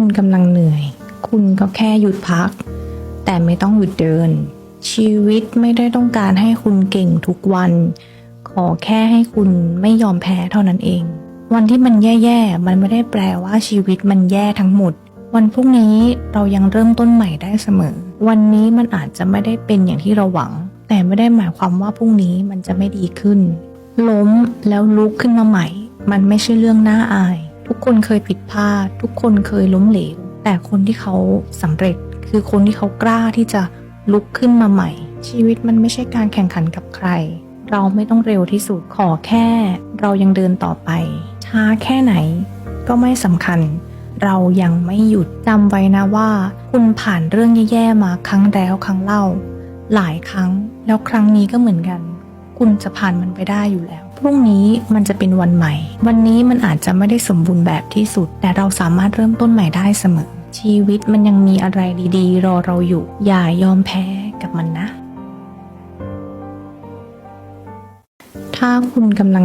คุณกำลังเหนื่อย คุณก็แค่หยุดพัก แต่ไม่ต้องหยุดเดิน ชีวิตไม่ได้ต้องการให้คุณเก่งทุกวัน ขอแค่ให้คุณไม่ยอมแพ้เท่านั้นเอง วันที่มันแย่ๆ มันไม่ได้แปลว่าชีวิตมันแย่ทั้งหมด วันพรุ่งนี้เรายังเริ่มต้นใหม่ได้เสมอ วันนี้มันอาจจะไม่ได้เป็นอย่างที่เราหวัง แต่ไม่ได้หมายความว่าพรุ่งนี้มันจะไม่ดีขึ้น ล้มแล้วลุกขึ้นมาใหม่ มันไม่ใช่เรื่องน่าอาย ทุกคนเคยผิดพลาด ทุกคนเคยล้มเหลว แต่คนที่เขาสำเร็จ คือคนที่เขากล้าที่จะลุกขึ้นมาใหม่ ชีวิตมันไม่ใช่การแข่งขันกับใคร เราไม่ต้องเร็วที่สุดขอแค่ เรายังเดินต่อไป ช้าแค่ไหน ก็ไม่สำคัญ เรายังไม่หยุดจำไว้นะว่า คุณผ่านเรื่องแย่ๆมาครั้งแล้วครั้งเล่า หลายครั้งแล้วครั้งนี้ก็เหมือนกัน คุณจะผ่านมันไปได้อยู่แล้ว พรุ่งนี้มันจะเป็นวันใหม่ วันนี้มันอาจจะไม่ได้สมบูรณ์แบบที่สุด แต่เราสามารถเริ่มต้นใหม่ได้เสมอ ชีวิตมันยังมีอะไรดีๆ รอเราอยู่ อย่ายอมแพ้กับมันนะ ถ้าคุณกำลัง